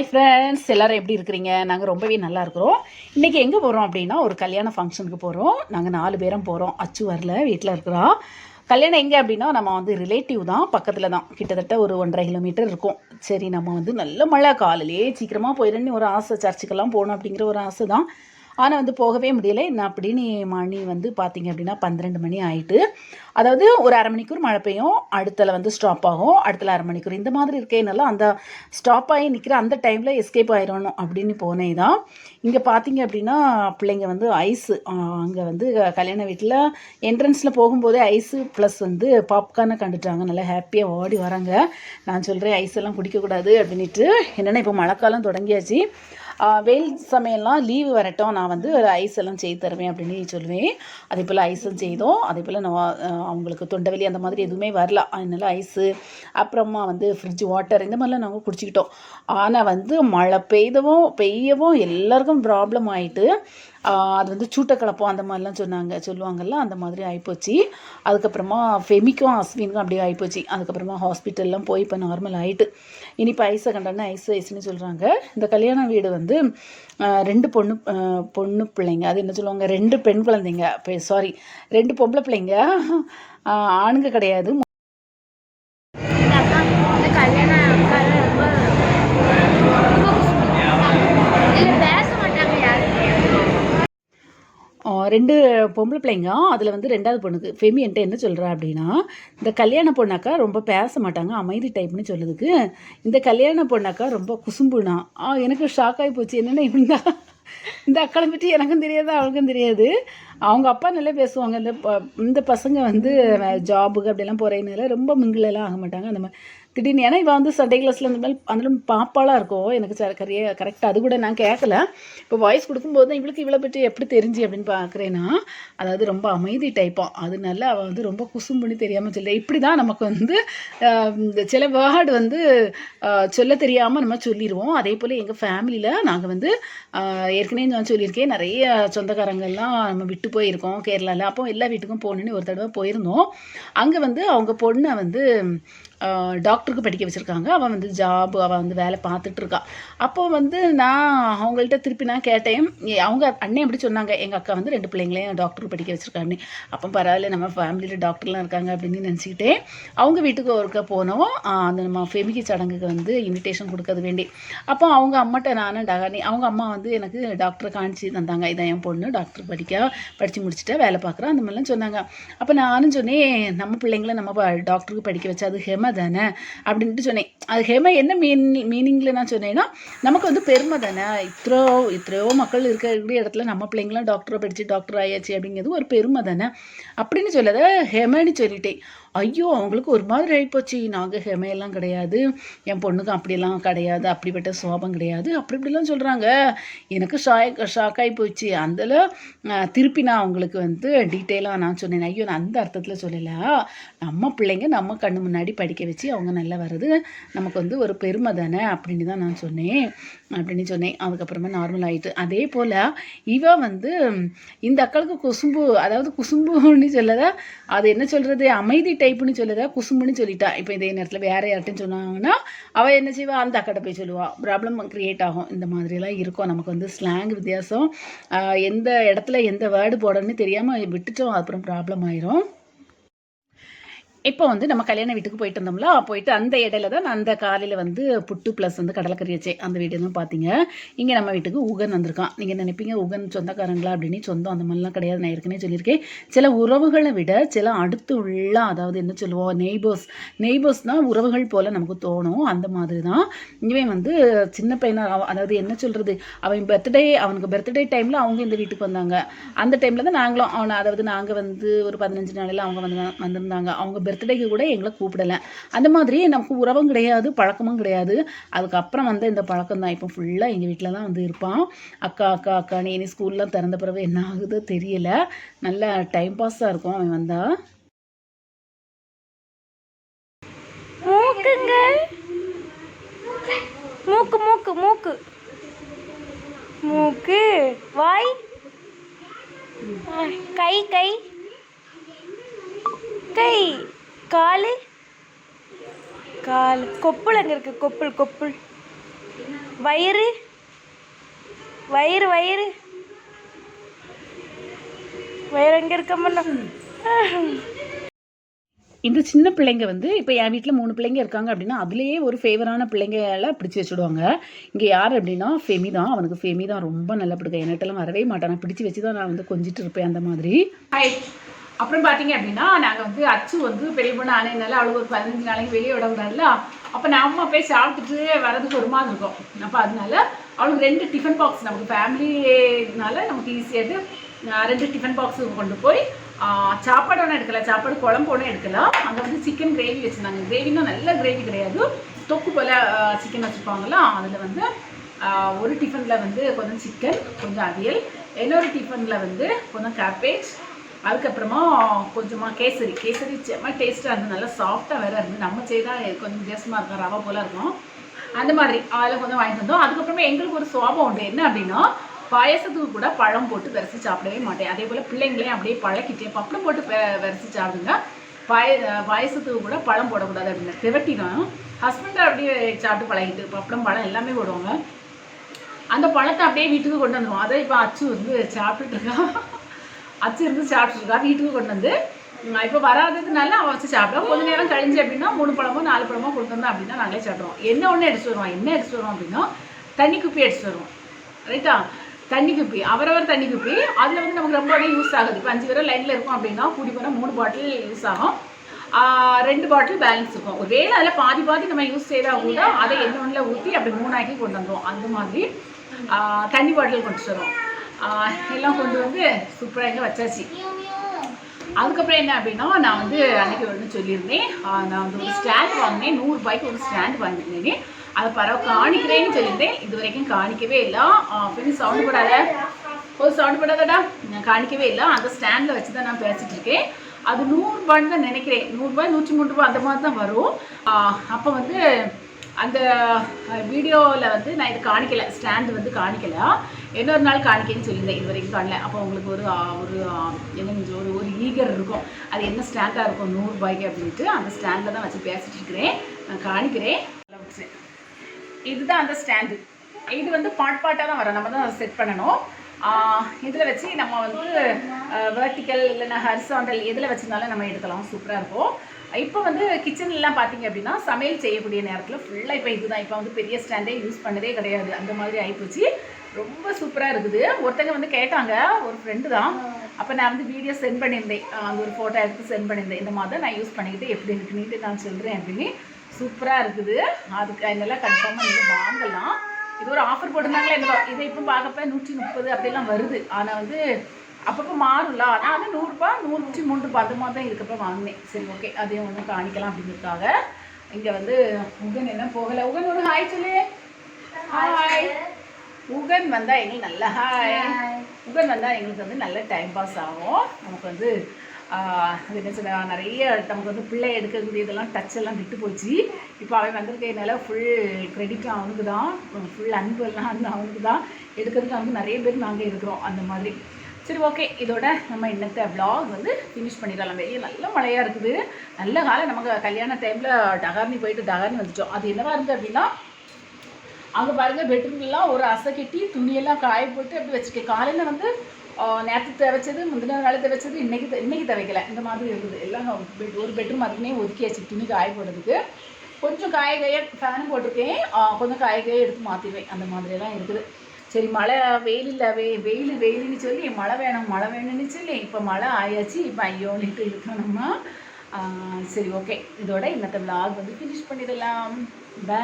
Hi friends எல்லோரும் எப்படி இருக்கிறீங்க? நாங்கள் ரொம்பவே நல்லா இருக்கிறோம். இன்றைக்கி எங்கே போகிறோம் அப்படின்னா ஒரு கல்யாண ஃபங்க்ஷனுக்கு போகிறோம் நாங்கள் நாலு பேரும் போகிறோம் அச்சு வரல வீட்டில் இருக்கிறோம் கல்யாணம் எங்கே அப்படின்னா நம்ம வந்து ரிலேட்டிவ் தான். பக்கத்தில் தான். கிட்டத்தட்ட ஒரு ஒன்றரை கிலோமீட்டர் இருக்கும். சரி நம்ம வந்து நல்ல மழை காலையிலே சீக்கிரமாக போயிடணும்னு ஒரு ஆசை. சர்ச்சுக்கெல்லாம் போகணும் அப்படிங்கிற ஒரு ஆசை தான் ஆனால் வந்து போகவே முடியலை. என்ன அப்படின்னு மணி வந்து பார்த்தீங்க அப்படின்னா பன்னிரெண்டு மணி ஆயிட்டு அதாவது ஒரு அரை மணிக்கூர் மழை பெய்யும் அடுத்தல வந்து ஸ்டாப் ஆகும் அடுத்தல அரை மணிக்கூர் இந்த மாதிரி இருக்கேனால அந்த ஸ்டாப் ஆகி நிற்கிற அந்த டைமில் எஸ்கேப் ஆயிடணும் அப்படின்னு போனே தான் இங்கே பார்த்தீங்க அப்படின்னா பிள்ளைங்க வந்து ஐஸு அங்கே வந்து கல்யாண வீட்டில் என்ட்ரன்ஸில் போகும்போதே ஐஸு ப்ளஸ் வந்து பாப்கார்னை கண்டுட்டாங்க. நல்லா ஹாப்பியாக ஓடி வராங்க. நான் சொல்கிறேன் ஐஸ் எல்லாம் குடிக்கக்கூடாது அப்படின்ட்டு என்னென்னா இப்போ மழைக்காலம் தொடங்கியாச்சு. வெயில் சமயம்லாம் லீவு வரட்டும். நான் வந்து ஐஸ் எல்லாம் செய்து தருவேன் அப்படின்னு சொல்லுவேன் அதே போல் ஐஸும் செய்தோம். அதே போல் நான் அவங்களுக்கு தொண்டவெளி அந்த மாதிரி எதுவுமே வரல. அதனால ஐஸு அப்புறமா வந்து ஃப்ரிட்ஜ் வாட்டர் இந்த மாதிரிலாம் நாங்கள் குடிச்சிக்கிட்டோம். ஆனால் வந்து மழை பெய்தவும் பெய்யவும் எல்லாருக்கும் ப்ராப்ளம் ஆயிட்டு அது வந்து சூட்டக்கலப்பம் அந்த மாதிரிலாம் சொன்னாங்க சொல்லுவாங்கல்ல அந்த மாதிரி ஆகிப்போச்சு அதுக்கப்புறமா ஃபெமிக்கும் அஸ்வினுக்கும் அப்படியே ஆகிப்போச்சு அதுக்கப்புறமா ஹாஸ்பிட்டல்லாம் போய் இப்போ நார்மல் ஆகிட்டு இனி இப்போ ஐஸை கண்டோன்னா ஐஸ் ஐஸ்னு சொல்கிறாங்க இந்த கல்யாண வீடு வந்து வந்து ரெண்டு பொண்ணு பொண்ணு பிள்ளைங்க. அது என்ன சொல்லுவாங்க? ரெண்டு பெண் குழந்தைங்க. சாரி ரெண்டு பொம்பளை பிள்ளைங்க. ஆணுங்க கிடையாது இந்த அக்கா இந்த கல்யாண அக்கால ரொம்ப இல்லை பேச மாட்டாங்க யாரும் ஆஹ் ரெண்டு பொம்பளை பிள்ளைங்க அதில் வந்து ரெண்டாவது பொண்ணுக்கு ஃபெமி என்கிட்ட என்ன சொல்கிறா அப்படின்னா இந்த கல்யாண பொண்ணாக்கா ரொம்ப பேச மாட்டாங்க அமைதி டைப்னு சொல்லுதுக்கு. இந்த கல்யாண பொண்ணாக்கா ரொம்ப குசும்புனா ஆ எனக்கு ஷாக் ஆகி போச்சு. என்னென்ன இந்த இந்த அக்களை பற்றி எனக்கும் தெரியாது அவளுக்கும் தெரியாது. அவங்க அப்பா நல்லா பேசுவாங்க. இந்த ப- இந்த பசங்க வந்து ஜாபுக்கு அப்படிலாம் போகிறதுனால ரொம்ப மிங்கிலெல்லாம் ஆக மாட்டாங்க. அந்த மாதிரி திடீர்னு ஏன்னா இவன் வந்து சண்டே கிளாஸில் அந்த மாதிரி அதில் பாப்பாலாம் இருக்கும் எனக்கு ச கரிய கரெக்டாக அது கூட நான் கேட்கல இப்போ வாய்ஸ் கொடுக்கும்போது தான் இவளுக்கு இவ்வளோ பற்றி எப்படி தெரிஞ்சு அப்படின்னு பார்க்குறேன்னா அதாவது ரொம்ப அமைதி டைப்பாக அதனால அவள் வந்து ரொம்ப குசும்புன்னு தெரியாமல் சொல்ல இப்படி தான் நமக்கு வந்து இந்த சில வேர்டு வந்து சொல்ல தெரியாமல் நம்ம சொல்லிடுவோம் அதே போல் எங்கள் ஃபேமிலியில் நாங்கள் வந்து ஏற்கனவே நான் சொல்லியிருக்கேன். நிறைய சொந்தக்காரங்கள்லாம் நம்ம விட்டு போயிருக்கோம் கேரளாவில் அப்போ எல்லா வீட்டுக்கும் போகணுன்னு ஒரு தடவை போயிருந்தோம். அங்கே வந்து அவங்க பொண்ணை வந்து டாக்டருக்கு படிக்க வச்சுருக்காங்க. அவன் வந்து ஜாப் அவள் வந்து வேலை பார்த்துட்டு இருக்கா. அப்போ வந்து நான் அவங்கள்ட்ட திருப்பி நான் கேட்டேன் அவங்க அண்ணன் எப்படி சொன்னாங்க? எங்கள் அக்கா வந்து ரெண்டு பிள்ளைங்களையும் டாக்டருக்கு படிக்க வச்சுருக்காங்க அப்போ பரவாயில்ல நம்ம ஃபேமிலியில் டாக்டர்லாம் இருக்காங்க அப்படின்னு நினச்சிக்கிட்டே அவங்க வீட்டுக்கு ஒருக்கா போனோம் அந்த நம்ம ஃபெமிகி சடங்குக்கு வந்து இன்விடேஷன் கொடுக்கறது வேண்டி. அப்போ அவங்க அம்மாட்ட நானும் டகானி அவங்க அம்மா வந்து எனக்கு டாக்டரை காணிச்சு தந்தாங்க. இதான் என் பொண்ணு டாக்டர் படிக்க படித்து முடிச்சுட்டு வேலை பார்க்குறேன் அந்த மாதிரிலாம் சொன்னாங்க. அப்போ நானும் சொன்னேன் நம்ம பிள்ளைங்கள நம்ம டாக்டருக்கு படிக்க வச்சா அது ஹெம தானே? அப்படின்ட்டு சொன்னேன். அது ஹெமை என்ன மீன் மீனிங்கில் நான் சொன்னேன்னா நமக்கு வந்து பெருமை தானே? இத்தோ இத்தனையோ மக்கள் இருக்கக்கூடிய இடத்துல நம்ம பிள்ளைங்களாம் டாக்டரை படித்து டாக்டர் ஆயாச்சு அப்படிங்கிறது ஒரு பெருமை தானே? அப்படின்னு சொல்லதை ஹெமன்னு சொல்லிட்டேன். ஐயோ அவங்களுக்கு ஒரு மாதிரி ஆகிப்போச்சு நாங்கள் ஹெமையெல்லாம் கிடையாது. என் பொண்ணுக்கு அப்படியெல்லாம் கிடையாது. அப்படிப்பட்ட சோபம் கிடையாது. அப்படி இப்படிலாம் சொல்கிறாங்க எனக்கு ஷாக் ஷாக் ஆகி போச்சு. அதில் திருப்பி நான் அவங்களுக்கு வந்து டீட்டெயிலாக நான் சொன்னேன். ஐயோ நான் அந்த அர்த்தத்தில் சொல்லலை. நம்ம பிள்ளைங்க நம்ம கண்ணு முன்னாடி படிக்க வச்சு அவங்க நல்லா வர்றது நமக்கு வந்து ஒரு பெருமை தானே அப்படின்னு தான் நான் சொன்னேன். அப்படின்னு சொன்னேன். அதுக்கப்புறமா நார்மல் ஆயிட்டு. அதே போல் இவ வந்து இந்த அக்களுக்கு குசும்பு அதாவது குசும்புன்னு சொல்லதா அது என்ன சொல்கிறது அமைதி டைப்புன்னு சொல்லதா குசும்புன்னு சொல்லிட்டா. இப்போ இதே நேரத்தில் வேற யார்ட்டையும் சொன்னாங்கன்னா அவள் என்ன செய்வா? அந்த அக்கடை போய் சொல்லுவா. ப்ராப்ளம் க்ரியேட் ஆகும். இந்த மாதிரிலாம் இருக்கும். நமக்கு வந்து ஸ்லாங் வித்தியாசம். எந்த இடத்துல எந்த வேர்டு போடணும்னு தெரியாமல் விட்டுட்டோம். அப்புறம் ப்ராப்ளம் ஆயிரும். இப்போ வந்து நம்ம கல்யாண வீட்டுக்கு போயிட்டு இருந்தோம்ல போயிட்டு அந்த இடையில தான் நான் அந்த காலையில் வந்து புட்டு ப்ளஸ் வந்து கடலைக்கறி வச்சே அந்த வீடியோ தான் பார்த்தீங்க இங்கே நம்ம வீட்டுக்கு உகன் வந்திருக்கான். நீங்கள் நினைப்பீங்க உகன் சொந்தக்காரங்களா அப்படின்னு? சொந்தம் அந்த மாதிரிலாம் கிடையாது. நான் ஏற்கனவே சொல்லியிருக்கேன். சில உறவுகளை விட சில அடுத்து உள்ள அதாவது என்ன சொல்லுவோம் நெய்பர்ஸ் நெய்பர்ஸ்னால் உறவுகள் போல் நமக்கு தோணும். அந்த மாதிரி தான் இவன் வந்து சின்ன பையனாக அதாவது என்ன சொல்கிறது அவன் பர்த்டே அவனுக்கு பர்த்டே டைமில் அவங்க இந்த வீட்டுக்கு வந்தாங்க. அந்த டைமில் தான் நாங்களும் அவனை அதாவது நாங்கள் வந்து ஒரு பதினஞ்சு நாளையில் அவங்க வந்து வந்திருந்தாங்க. அவங்க பர்த்டேக்கு கூட எங்களை கூப்பிடலை. அந்த மாதிரி நமக்கு உறவும் கிடையாது பழக்கமும் கிடையாது. அதுக்கப்புறம் வந்து இந்த பழக்கம் தான். இப்போ ஃபுல்லாக எங்கள் வீட்டில் தான் வந்து இருப்பான். அக்கா அக்கா அக்கா நீ இனி ஸ்கூல்லாம் திறந்த பிறகு என்ன ஆகுதோ தெரியல. நல்ல டைம் பாஸாக இருக்கும் அவன் வந்தா. மூக்குங்க. மூக்கு மூக்கு மூக்கு. மூக்கு வாய். கை கை. கை. காலு கால் கொப்புள் அங்கே இருக்கு கொப்புள் கொப்புள் வயிறு வயிறு வயிறு வயிறு எங்கே இருக்க முடியும் இந்த சின்ன பிள்ளைங்க வந்து இப்போ என் வீட்டில் மூணு பிள்ளைங்க இருக்காங்க அப்படின்னா அதுலேயே ஒரு ஃபேவரான பிள்ளைங்கள பிடிச்சி வச்சுடுவாங்க இங்கே யார் அப்படின்னா ஃபெமி தான் அவனுக்கு ஃபெமி தான் ரொம்ப நல்லா பிடிக்கும் என்கிட்டலாம் வரவே மாட்டான் நான் பிடிச்சி வச்சு தான் நான் வந்து கொஞ்சிட்டு இருப்பேன் அந்த மாதிரி அப்புறம் பார்த்தீங்க அப்படின்னா நாங்கள் வந்து அச்சு வந்து பெரிய பொண்ணு ஆனதுனால அவளுக்கு ஒரு பதினஞ்சு நாளைக்கு வெளியே விட விடாதுல அப்போ நம்ம போய் சாப்பிட்டுட்டு வரதுக்கு ஒரு மாதிரி இருக்கும். அப்போ அதனால அவளுக்கு ரெண்டு டிஃபன் பாக்ஸ் நமக்கு ஃபேமிலினால நமக்கு ஈஸியாக ரெண்டு டிஃபன் பாக்ஸ் கொண்டு போய் சாப்பாடு ஒன்றும் எடுக்கல சாப்பாடு குழம்பு ஒன்றும் எடுக்கலாம். அங்கே வந்து சிக்கன் கிரேவி வச்சுருந்தாங்க. கிரேவினா நல்ல கிரேவி கிடையாது. தொக்கு போல் சிக்கன் வச்சுருப்பாங்களா அதில் வந்து ஒரு டிஃபனில் வந்து கொஞ்சம் சிக்கன் கொஞ்சம் அவியல். இன்னொரு டிஃபனில் வந்து கொஞ்சம் கேபேஜ் அதுக்கப்புறமா கொஞ்சமாக கேசரி. கேசரி செம்ம டேஸ்ட்டாக இருந்து நல்லா சாஃப்டாக வேறு இருந்து நம்ம செய்தா கொஞ்சம் வித்தியாசமாக இருக்கும். ரவை போல் இருக்கும். அந்த மாதிரி அதில் கொஞ்சம் வாங்கிட்டு வந்தோம். அதுக்கப்புறமா எங்களுக்கு ஒரு சுவாபம் உண்டு. என்ன அப்படின்னா பாயசத்துக்கு கூட பழம் போட்டு விரசி சாப்பிடவே மாட்டேன். அதே போல் பிள்ளைங்களையும் அப்படியே பழக்கிட்டே பப்படம் போட்டு பெ- விரசி சாப்பிடுங்க. பாய பாயசத்துக்கு கூட பழம் போடக்கூடாது அப்படின்னு. திவட்டிடும் ஹஸ்பண்டை அப்படியே சாப்பிட்டு பழகிட்டு பப்படம் பழம் எல்லாமே போடுவாங்க. அந்த பழத்தை அப்படியே வீட்டுக்கு கொண்டு வந்துடுவோம் அதை இப்போ அச்சு வந்து சாப்பிட்டுட்டு அச்சு இருந்து வீட்டுக்கு கொண்டு வந்து இப்போ வராததுனால அவன் வச்சு சாப்பிடுவோம் கொஞ்ச நேரம் கழிஞ்சு அப்படின்னா மூணு பழமோ நாலு பழமோ கொண்டு வந்தோம் அப்படின்னா நாங்களே சாப்பிடுவோம். என்ன ஒன்று எடுத்து வருவோம் என்ன எடுத்து வருவோம் அப்படின்னா தண்ணி குப்பி எடுத்து வருவோம். ரைட்டா தண்ணி குப்பி. அவரவர் தண்ணி குப்பி. அதில் வந்து நமக்கு ரொம்பவே யூஸ் ஆகுது. இப்போ அஞ்சு பேரும் லைனில் இருக்கோம் அப்படின்னா கூடி போனால் மூணு பாட்டில் யூஸ் ஆகும். ரெண்டு பாட்டில் பேலன்ஸ் இருக்கும். ஒரு அதில் பாதி பாதி நம்ம யூஸ் செய்தால் கூட அதை என்ன ஒன்றில் ஊற்றி அப்படி மூணாக்கி கொண்டு வந்துடும் அந்த மாதிரி தண்ணி பாட்டில் கொண்டு வரும் எல்லாம் கொண்டு வந்து சூப்பராக இங்கே வச்சாச்சு. அதுக்கப்புறம் என்ன அப்படின்னா நான் வந்து அன்னைக்கு ஒன்று சொல்லியிருந்தேன். நான் வந்து ஒரு ஸ்டாண்ட் வாங்கினேன். நூறுரூபாய்க்கு ஒரு ஸ்டாண்ட் வாங்கியிருந்தேன். அதை பரவ காணிக்கிறேன்னு சொல்லியிருந்தேன். இது வரைக்கும் காணிக்கவே இல்லை. பின் சவுண்டு போடாத. ஒரு சவுண்டு போடாதடா. நான் காணிக்கவே இல்லை. அந்த ஸ்டாண்டில் வச்சு தான் நான் பேசிகிட்டு இருக்கேன். அது நூறுரூபான்னு தான் நினைக்கிறேன். நூறுரூபா நூற்றி மூணு ரூபா அந்த மாதிரி தான் வரும். அப்போ வந்து அந்த வீடியோவில் வந்து நான் இது காணிக்கல ஸ்டாண்டு வந்து காணிக்கல. இன்னொரு நாள் காணிக்கன்னு சொல்லியிருந்தேன் இது வரைக்கும் காணல. அப்போ உங்களுக்கு ஒரு ஒரு என்ன ஒரு ஒரு ஈகர் இருக்கும். அது என்ன ஸ்டாண்டாக இருக்கும் நூறுரூபாய்க்கு அப்படின்ட்டு அந்த ஸ்டாண்டில் தான் வச்சு பேசிட்டு இருக்கிறேன். நான் காணிக்கிறேன். இதுதான் அந்த ஸ்டாண்டு இது வந்து பாட் பாட்டாக தான் வரும். நம்ம தான் செட் பண்ணணும். இதில் வச்சு நம்ம வந்து வெர்டிக்கல் இல்லைன்னா ஹரிசாண்டல் எதில் வச்சிருந்தாலும் நம்ம எடுக்கலாம். சூப்பராக இருக்கும். இப்போ வந்து கிச்சன்லாம் பார்த்தீங்க அப்படின்னா சமையல் செய்யக்கூடிய நேரத்தில் ஃபுல்லாக இப்போ இதுதான். இப்போ வந்து பெரிய ஸ்டாண்டே யூஸ் பண்ணதே கிடையாது. அந்த மாதிரி ஆகிப்போச்சு ரொம்ப சூப்பராக இருக்குது. ஒருத்தங்க வந்து கேட்டாங்க. ஒரு ஃப்ரெண்டு தான். அப்போ நான் வந்து வீடியோ சென்ட் பண்ணியிருந்தேன். அஹ் அந்த ஒரு ஃபோட்டோ எடுத்து சென்ட் பண்ணியிருந்தேன். இந்த மாதிரி தான் நான் யூஸ் பண்ணிக்கிட்டு எப்படி இருக்குன்னு நான் சொல்கிறேன் அப்படின்னு. சூப்பராக இருக்குது. அதுக்கு அதெல்லாம் கன்ஃபார்மாக நீங்கள் வாங்கலாம். இது ஒரு ஆஃபர் போட்டிருந்தாங்களே இந்த இதை இப்போ பார்க்கப்ப நூற்றி முப்பது அப்படிலாம் வருது. ஆனால் வந்து அப்பப்போ மாறும்ல. ஆனால் அது நூறுரூபா நூற்றி மூணு ரூபா அது மாதிரி தான் இருக்கப்ப வாங்கினேன். சரி ஓகே அதையும் ஒன்று காணிக்கலாம் அப்படிங்கிறதுக்காக. இங்கே வந்து உகன் என்ன போகலை? உகன் ஒரு ஹாய் சொல்லு. ஹாய் உகன் வந்தால் எங்களுக்கு நல்ல ஹாய் உகன் வந்தால் எங்களுக்கு வந்து நல்ல டைம் பாஸ் ஆகும். நமக்கு வந்து அது என்ன சொல்ல நிறைய நமக்கு வந்து பிள்ளை எடுக்கக்கூடிய இதெல்லாம் டச் எல்லாம் விட்டு போச்சு. இப்போ அவன் வந்திருக்கனால ஃபுல் கிரெடிட் அவனுக்கு தான் ஃபுல் அன்பு எல்லாம் வந்து அவனுக்கு தான் எடுக்கிறதுக்கு வந்து நிறைய பேர் நாங்கள் இருக்கிறோம். அந்த மாதிரி. சரி ஓகே இதோட நம்ம இன்னத்த vlog வந்து ஃபினிஷ் பண்ணிடலாம். வெளியே நல்ல மழையாக இருக்குது. நல்ல காலம் நமக்கு கல்யாண டைமில் டகார்னி போயிட்டு டகார்னி வந்துட்டோம். அது என்னவாக இருந்தது அப்படின்னா அங்கே பாருங்கள் பெட்ரூம்லாம் ஒரு அசை கட்டி துணியெல்லாம் காய போட்டு அப்படி வச்சுக்க காலையில் வந்து நேற்று துவைச்சது முந்தின நாள் துவைச்சது இன்னைக்கு இன்றைக்கி இன்னைக்கு துவைக்கல. இந்த மாதிரி இருக்குது எல்லாம் பெட் ஒரு பெட்ரூம் அதுக்குன்னே ஒதுக்கியாச்சு துணி காய போடுறதுக்கு. கொஞ்சம் காய காய ஃபேனும் போட்டிருக்கேன் கொஞ்சம் காய காய எடுத்து மாற்றிடுவேன் அந்த மாதிரியெல்லாம் இருக்குது. சரி மழை வெயில் இல்லை வெ வெயில் வெயில்னு சொல்லி மழை வேணும் மழை வேணும்னு சொல்லி இப்போ மழை ஆயாச்சு இப்போ ஐயோன்னுட்டு இருக்கோம் நம்ம. சரி ஓகே இதோட இன்னத்த vlog வந்து ஃபினிஷ் பண்ணிடலாம். பை